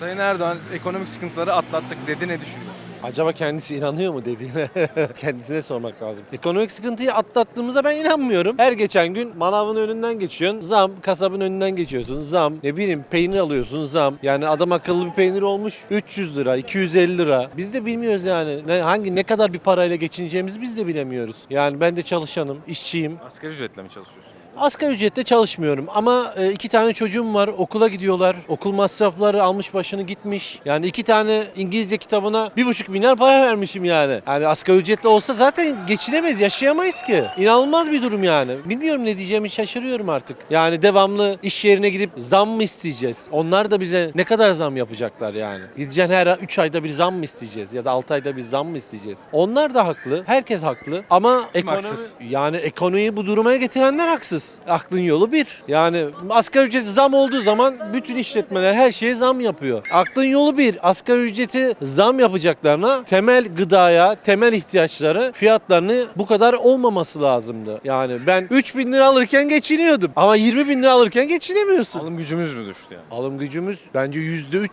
Sayın Erdoğan ekonomik sıkıntıları atlattık dedi ne düşünüyorsun? Acaba kendisi inanıyor mu dediğine kendisine sormak lazım. Ekonomik sıkıntıyı atlattığımıza ben inanmıyorum. Her geçen gün manavın önünden geçiyorsun. Zam, kasabın önünden geçiyorsun. Zam, ne bileyim peynir alıyorsun zam. Yani adam akıllı bir peynir olmuş 300 lira, 250 lira. Biz de bilmiyoruz yani. Ne, hangi ne kadar bir parayla geçineceğimizi biz de bilemiyoruz. Yani ben de çalışanım, işçiyim. Asgari ücretle mi çalışıyorsun? Asgari ücretle çalışmıyorum ama e, iki tane çocuğum var okula gidiyorlar. Okul masrafları almış başını gitmiş. Yani iki tane İngilizce kitabına bir buçuk milyar para vermişim yani. Yani asgari ücretle olsa zaten geçinemeyiz yaşayamayız ki. İnanılmaz bir durum yani. Bilmiyorum ne diyeceğimi şaşırıyorum artık. Yani devamlı iş yerine gidip zam mı isteyeceğiz? Onlar da bize ne kadar zam yapacaklar yani? Gideceksin her 3 ayda bir zam mı isteyeceğiz? Ya da 6 ayda bir zam mı isteyeceğiz? Onlar da haklı. Herkes haklı. Ama ekonomi, yani ekonomiyi bu duruma getirenler haksız. Aklın yolu bir. Yani asgari ücret zam olduğu zaman bütün işletmeler her şeye zam yapıyor. Aklın yolu bir. Asgari ücreti zam yapacaklarına temel gıdaya, temel ihtiyaçları fiyatlarını bu kadar olmaması lazımdı. Yani ben 3 bin lira alırken geçiniyordum. Ama 20 bin lira alırken geçinemiyorsun. Alım gücümüz mü düştü yani? Alım gücümüz bence %300,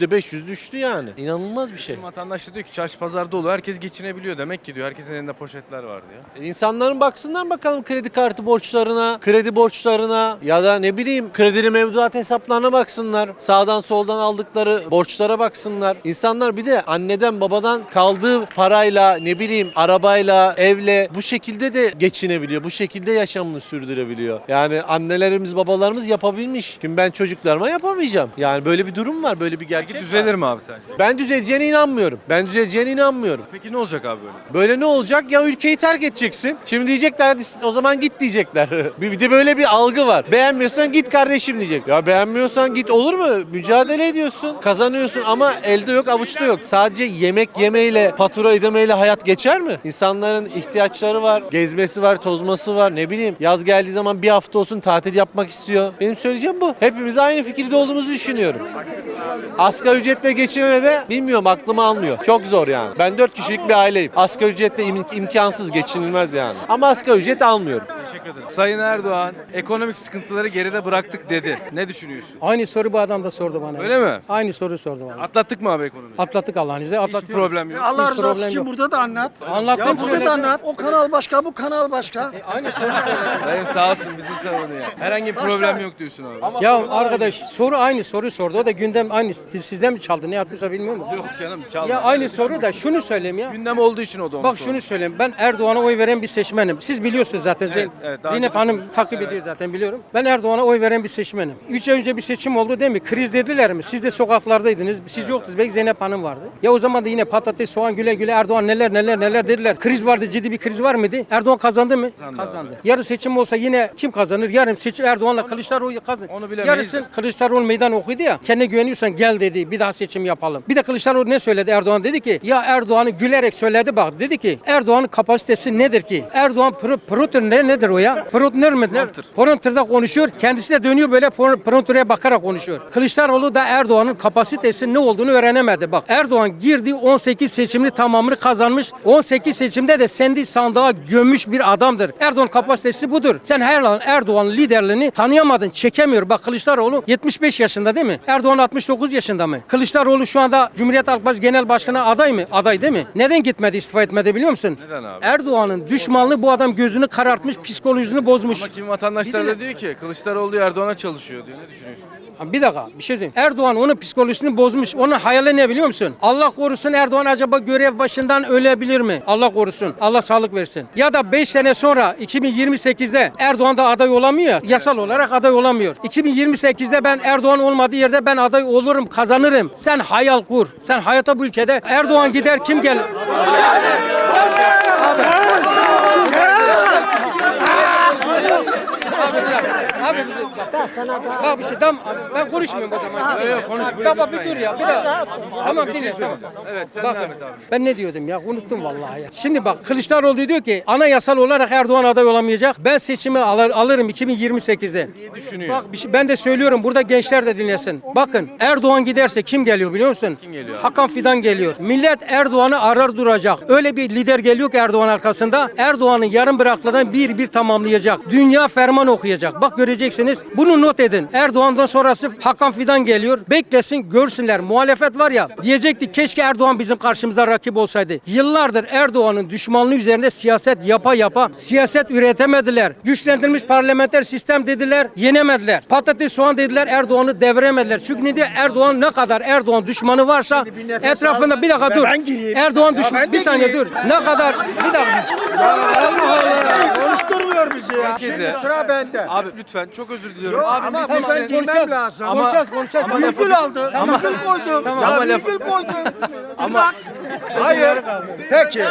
%500 düştü yani. İnanılmaz bir şey. Vatandaş da diyor ki çarşı pazar dolu herkes geçinebiliyor demek ki diyor. Herkesin elinde poşetler var diyor. İnsanların baksınlar bakalım kredi kartı borçlarına, kredi borçlarına ya da ne bileyim kredili mevduat hesaplarına baksınlar. Sağdan soldan aldıkları borçlara baksınlar. İnsanlar bir de anneden babadan kaldığı parayla ne bileyim arabayla, evle bu şekilde de geçinebiliyor. Bu şekilde yaşamını sürdürebiliyor. Yani annelerimiz babalarımız yapabilmiş. Şimdi ben çocuklarıma yapamayacağım. Yani böyle bir durum var. Böyle bir gerçek Peki var. düzelir mi abi sence? Ben düzeleceğine inanmıyorum. Ben düzeleceğine inanmıyorum. Peki ne olacak abi böyle? Böyle ne olacak? Ya ülkeyi terk edeceksin. Şimdi diyecekler hadi o zaman git diyecekler. bir de böyle bir algı var. Beğenmiyorsan git kardeşim diyecek. Ya beğenmiyorsan git olur mu? Mücadele ediyorsun. Kazanıyorsun ama elde yok avuçta yok. Sadece yemek yemeyle, fatura ödemeyle hayat geçer mi? İnsanların ihtiyaçları var. Gezmesi var, tozması var. Ne bileyim yaz geldiği zaman bir hafta olsun tatil yapmak istiyor. Benim söyleyeceğim bu. Hepimiz aynı fikirde olduğumuzu düşünüyorum. Asgari ücretle geçinene de bilmiyorum aklımı almıyor. Çok zor yani. Ben 4 kişilik bir aileyim. Asgari ücretle im- imkansız geçinilmez yani. Ama asgari ücret almıyorum. Teşekkür ederim. Sayın Erdoğan ekonomik sıkıntıları geride bıraktık dedi. Ne düşünüyorsun? Aynı soru bu adam da sordu bana. Öyle mi? Aynı soru sordu bana. Atlattık mı abi ekonomiyi? Atlattık Allah'ın izniyle atlattık. problem yok. Allah Hiç razı olsun problem için yok. burada da anlat. Anlattım, Ya burada söyledim. da anlat. O kanal başka, bu kanal başka. Aynı soru sordu. Dayım sağ olsun bizi savunuyor. Herhangi bir problem yok diyorsun abi. ya arkadaş soru aynı soru sordu. O da gündem aynı. Sizden mi çaldı ne yaptıysa bilmiyorum da. Yok canım çalma. Ya aynı soru da şunu söyleyeyim ya. Gündem olduğu için o da onu Bak sordu. şunu söyleyeyim. Ben Erdoğan'a oy veren bir seçmenim. Siz biliyorsunuz zaten. Zeyn- evet, daha Zeynep önce- Hanım takip ediyor zaten biliyorum. Ben Erdoğan'a oy veren bir seçmenim. Üç ay önce bir seçim oldu değil mi? Kriz dediler mi? Siz de sokaklardaydınız. Siz yoktunuz. Belki Zeynep Hanım vardı. Ya o zaman da yine patates, soğan güle güle Erdoğan neler neler neler dediler. Kriz vardı. Ciddi bir kriz var mıydı? Erdoğan kazandı mı? Kazandı Yarın seçim olsa yine kim kazanır? Yarın seçim Erdoğan'la Kılıçdaroğlu kazanır. onu bilemeyiz Yarısı de. Kılıçdaroğlu meydan okuydu ya. Kendine güveniyorsan gel dedi. Bir daha seçim yapalım. Bir de Kılıçdaroğlu ne söyledi? Erdoğan dedi ki ya Erdoğan'ı gülerek söyledi bak. Dedi ki Erdoğan'ın kapasitesi nedir ki? Erdoğan pr pronter ne nedir o ya? Mi? Prompter. Prompter'da konuşuyor. Kendisi de dönüyor böyle pro- prompter'e bakarak konuşuyor. Kılıçdaroğlu da Erdoğan'ın kapasitesi ne olduğunu öğrenemedi. Bak Erdoğan girdi 18 seçimini tamamını kazanmış. 18 seçimde de sendi sandığa gömmüş bir adamdır. Erdoğan kapasitesi budur. Sen her an Erdoğan liderliğini tanıyamadın, çekemiyor. Bak Kılıçdaroğlu 75 yaşında değil mi? Erdoğan 69 yaşında mı? Kılıçdaroğlu şu anda Cumhuriyet Halk Partisi Genel Başkanı aday mı? Aday değil mi? Neden gitmedi istifa etmedi biliyor musun? Neden abi? Erdoğan'ın düşmanlığı bu adam gözünü karartmış, psikolojisini bozmuş. Ama kimi vatandaşlar da diyor ki Kılıçdaroğlu Erdoğan'a çalışıyor diyor. Ne düşünüyorsun? Ha, Bir dakika bir şey söyleyeyim. Erdoğan onun psikolojisini bozmuş. Onun hayali ne biliyor musun? Allah korusun Erdoğan acaba görev başından ölebilir mi? Allah korusun. Allah sağlık versin. Ya da 5 sene sonra 2028'de Erdoğan da aday olamıyor. ya, Yasal olarak aday olamıyor. 2028'de ben Erdoğan olmadığı yerde ben aday olurum, kazanırım. Sen hayal kur. Sen hayata bu ülkede Erdoğan gider kim gelir? Abi Abi bir dakika. Bak bir şey tamam ben konuşmuyorum o zaman. Yok yok konuş. Baba bir dur ya bir dakika. Tamam dinle tamam. Evet sen Bakın ben ne diyordum ya unuttum vallahi ya. Şimdi bak Kılıçdaroğlu diyor ki anayasal olarak Erdoğan aday olamayacak. Ben seçimi alır, alırım 2028'de. İyi düşünüyor. Bak bir şey, ben de söylüyorum burada gençler de dinlesin. Bakın Erdoğan giderse kim geliyor biliyor musun? Kim geliyor? Hakan Fidan geliyor. Millet Erdoğan'ı arar duracak. Öyle bir lider geliyor ki Erdoğan arkasında. Erdoğan'ın yarım bıraktıklarını bir bir tamamlayacak. Dünya ferman okuyacak. Bak görecek göreceksiniz. Bunu not edin. Erdoğan'dan sonrası Hakan Fidan geliyor. Beklesin görsünler. Muhalefet var ya diyecekti keşke Erdoğan bizim karşımızda rakip olsaydı. Yıllardır Erdoğan'ın düşmanlığı üzerinde siyaset yapa yapa siyaset üretemediler. Güçlendirilmiş parlamenter sistem dediler yenemediler. Patates soğan dediler Erdoğan'ı deviremediler. Çünkü ne diye Erdoğan ne kadar Erdoğan düşmanı varsa bir etrafında al bir dakika dur. ben. Erdoğan Ya düşman ben de bir saniye gireyim. dur. Ne kadar bir dakika. Bizi ya. Herkese- Şimdi sıra bende. Abi lütfen çok özür diliyorum. Yok, Abi ama lütfen ben girmem lazım. Ama- Konuşacağız konuşacağız. Ama Virgül aldı. Ama- Virgül koydum. Tamam. Ya Ama lafı- virgül koydum. Ama Hayır. Peki.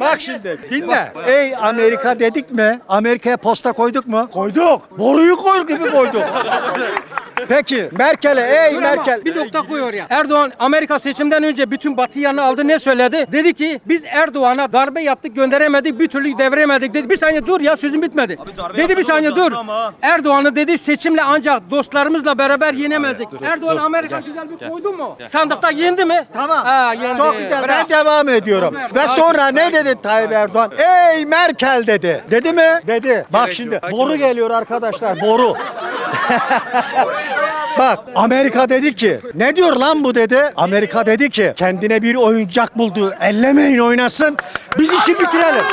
Bak şimdi dinle. Ey Amerika dedik mi? Amerika'ya posta koyduk mu? Koyduk. Boruyu koyduk gibi koyduk. Peki Merkel'e ey Dur ama Merkel. Bir nokta koyuyor ya. Erdoğan Amerika seçimden önce bütün Batı yanına aldı ne söyledi? Dedi ki biz Erdoğan'a darbe yaptık gönderemedik bir türlü deviremedik dedi. Bir saniye dur ya sözüm bitmedi. Dedi bir saniye dur. Erdoğan'ı dedi seçimle ancak dostlarımızla beraber yenemezdik. Erdoğan Amerika güzel bir koydu mu? Sandıkta yendi mi? Tamam. Ha, yendi. Çok güzel. Bravo. Ben devam ediyorum. Ve sonra ne dedi Tayyip Erdoğan? Ey Merkel dedi. Dedi mi? Dedi. Bak Gerek şimdi boru geliyor arkadaşlar. Boru. Bak Amerika dedi ki ne diyor lan bu dedi. Amerika dedi ki kendine bir oyuncak buldu. Ellemeyin oynasın. Biz işi bitirelim.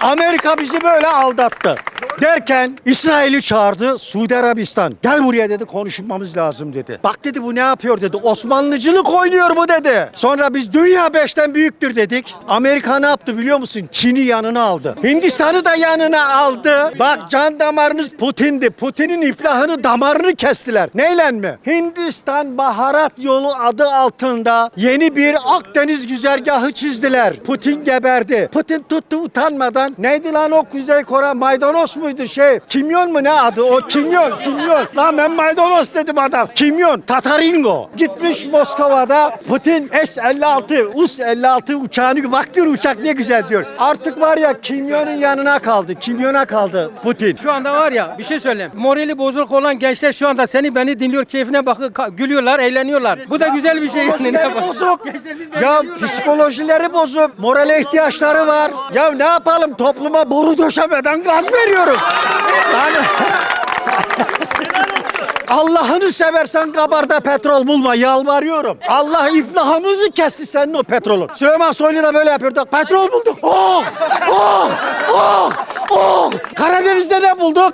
Amerika bizi böyle aldattı. Derken İsrail'i çağırdı Suudi Arabistan. Gel buraya dedi konuşmamız lazım dedi. Bak dedi bu ne yapıyor dedi. Osmanlıcılık oynuyor bu dedi. Sonra biz dünya beşten büyüktür dedik. Amerika ne yaptı biliyor musun? Çin'i yanına aldı. Hindistan'ı da yanına aldı. Bak can damarınız Putin'di. Putin'in iflahını damarını kestiler. Neyle mi? Hindistan baharat yolu adı altında yeni bir Akdeniz güzergahı çizdiler. Putin geberdi. Putin tuttu utanmadan. Neydi lan o Kuzey Kore maydanoz muydu şey? Kimyon mu ne adı o? Kimyon, kimyon. Lan ben maydanoz dedim adam. Kimyon, Tataringo. Gitmiş Moskova'da Putin S-56, US-56 uçağını bak diyor uçak ne güzel diyor. Artık var ya kimyonun yanına kaldı. Kimyona kaldı Putin. Şu anda var ya bir şey söyleyeyim. Morali bozuk olan gençler şu anda seni beni dinliyor, keyfine bakıyor, ka- gülüyorlar, eğleniyorlar. Bu da güzel bir şey yani. Bozuk. Ya psikolojileri bozuk. Morale ihtiyaçları var. Ya ne yapalım topluma boru döşemeden gaz veriyoruz. Yani... Allah'ını seversen kabarda petrol bulma yalvarıyorum. Allah iflahımızı kesti senin o petrolü. Süleyman Soylu da böyle yapıyordu. Petrol bulduk. Oh! Oh! Oh! Oh! Karadeniz'de ne bulduk?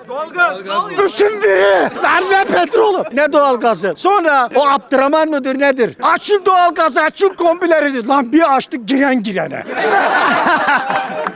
Üçün biri. Nerede petrolü? Ne doğalgazı? Sonra o Abdurrahman mıdır nedir? Açın doğalgazı, açın kombileri. Lan bir açtık giren girene.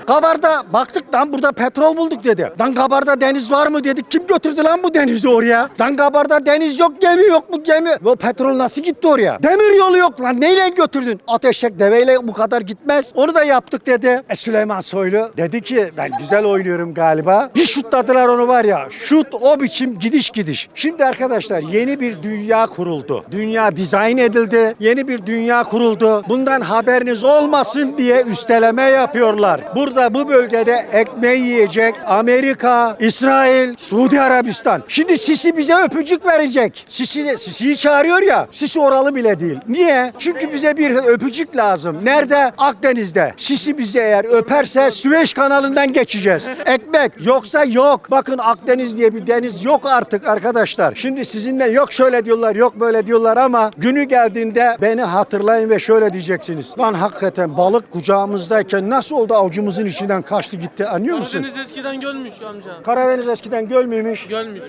Kabarda baktık lan burada petrol bulduk dedi. Lan Kabarda deniz var mı dedik. Kim götürdü lan bu denizi oraya? Lan Kabarda deniz yok gemi yok bu gemi. Bu petrol nasıl gitti oraya? Demir yolu yok lan neyle götürdün? Ateşek deveyle bu kadar gitmez. Onu da yaptık dedi. E Süleyman Soylu dedi ki ben güzel oynuyorum galiba. Bir şutladılar onu var ya. Şut o biçim gidiş gidiş. Şimdi arkadaşlar yeni bir dünya kuruldu. Dünya dizayn edildi. Yeni bir dünya kuruldu. Bundan haberiniz olmasın diye üsteleme yapıyorlar. Burada bu bölgede ekmeği yiyecek Amerika, İsrail, Suudi Arabistan. Şimdi Sisi bize öpücük verecek. Sisi, Sisi'yi çağırıyor ya. Sisi oralı bile değil. Niye? Çünkü bize bir öpücük lazım. Nerede? Akdeniz'de. Sisi bizi eğer öperse Süveyş kanalından geçeceğiz. Ekmek yoksa yok. Bakın Akdeniz diye bir deniz yok artık arkadaşlar. Şimdi sizinle yok şöyle diyorlar yok böyle diyorlar ama günü geldiğinde beni hatırlayın ve şöyle diyeceksiniz. Lan hakikaten balık kucağımızdayken nasıl oldu avucumuzun içinden kaçtı gitti anlıyor musun? Karadeniz eskiden gölmüş amca. Karadeniz eskiden göl müymüş? Gölmüş.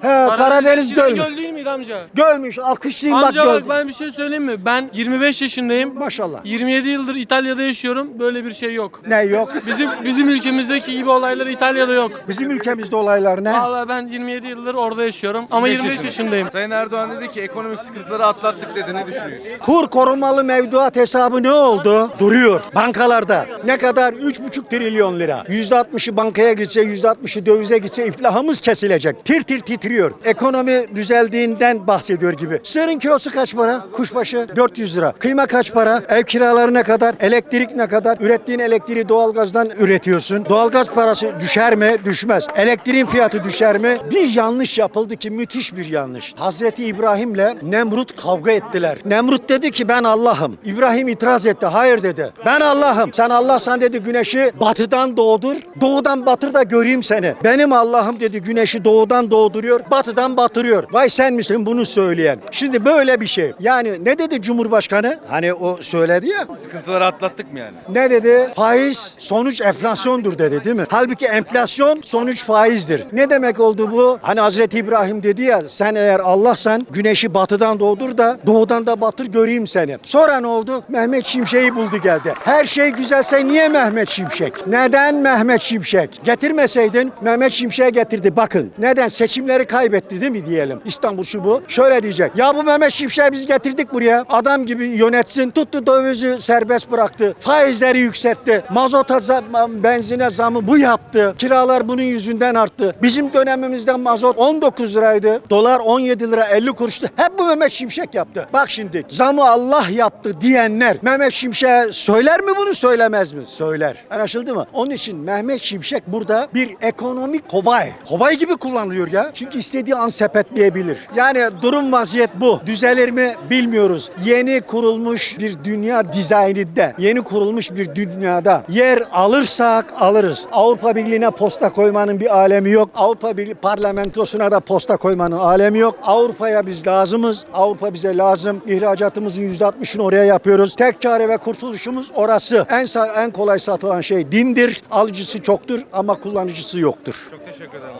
He Karadeniz eskiden göl. göl değil miydi amca? Gölmüş. Alkışlayın bak Amca göl. bak ben bir şey söyleyeyim mi? Ben 25 yaşındayım. Maşallah. 27 yıldır İtalya'da yaşıyorum. Böyle bir şey yok. Ne yok? Bizim bizim ülkemizdeki gibi olaylar İtalya'da yok. Bizim ülkemizde olaylar ne? Vallahi ben 27 yıldır orada yaşıyorum ama 25 yaşındayım. Sayın Erdoğan dedi ki ekonomik sıkıntıları atlattık dedi. Ne düşünüyorsun? Kur korumalı mevduat hesabı ne oldu? Duruyor bankalarda. Ne kadar? 3,5 trilyon lira. %60'ı bankaya gitse, %60'ı dövize gitse iflahımız kesilecek. Tir tir titriyor. Ekonomi düzeldiğinden bahsediyor gibi. Sığırın kilosu kaç para? Kuşbaşı 400 lira. Kıyma kaç para? Ev kiraları ne kadar? Elektrik ne kadar? Ürettiğin elektriği doğalgazdan üretiyorsun. Doğalgaz para parası düşer mi? Düşmez. Elektriğin fiyatı düşer mi? Bir yanlış yapıldı ki müthiş bir yanlış. Hazreti İbrahim'le Nemrut kavga ettiler. Nemrut dedi ki ben Allah'ım. İbrahim itiraz etti. Hayır dedi. Ben Allah'ım. Sen Allah'san dedi güneşi batıdan doğdur. Doğudan batır da göreyim seni. Benim Allah'ım dedi güneşi doğudan doğduruyor. Batıdan batırıyor. Vay sen misin bunu söyleyen? Şimdi böyle bir şey. Yani ne dedi Cumhurbaşkanı? Hani o söyledi ya. Sıkıntıları atlattık mı yani? Ne dedi? Faiz sonuç enflasyondur dedi değil mi? Halbuki enflasyon sonuç faizdir. Ne demek oldu bu? Hani Hazreti İbrahim dedi ya sen eğer Allah'san güneşi batıdan doğdur da doğudan da batır göreyim seni. Sonra ne oldu? Mehmet Şimşek'i buldu geldi. Her şey güzelse niye Mehmet Şimşek? Neden Mehmet Şimşek? Getirmeseydin Mehmet Şimşek'i getirdi. Bakın neden? Seçimleri kaybetti değil mi diyelim? İstanbul şu bu. Şöyle diyecek. Ya bu Mehmet Şimşek'i biz getirdik buraya. Adam gibi yönetsin. Tuttu dövizi serbest bıraktı. Faizleri yükseltti. Mazota zam, benzine zamı bu yaptı. Kiralar bunun yüzünden arttı. Bizim dönemimizde mazot 19 liraydı. Dolar 17 lira 50 kuruştu. Hep bu Mehmet Şimşek yaptı. Bak şimdi zamı Allah yaptı diyenler Mehmet Şimşek'e söyler mi bunu söylemez mi? Söyler. Anlaşıldı mı? Onun için Mehmet Şimşek burada bir ekonomik kobay. Kobay gibi kullanılıyor ya. Çünkü istediği an sepetleyebilir. Yani durum vaziyet bu. Düzelir mi bilmiyoruz. Yeni kurulmuş bir dünya dizaynında, yeni kurulmuş bir dünyada yer alırsak alırız. Avrupa Birliği'ne posta koymanın bir alemi yok. Avrupa Birliği parlamentosuna da posta koymanın alemi yok. Avrupa'ya biz lazımız. Avrupa bize lazım. İhracatımızın %60'ını oraya yapıyoruz. Tek çare ve kurtuluşumuz orası. En en kolay satılan şey dindir. Alıcısı çoktur ama kullanıcısı yoktur. Çok teşekkür ederim.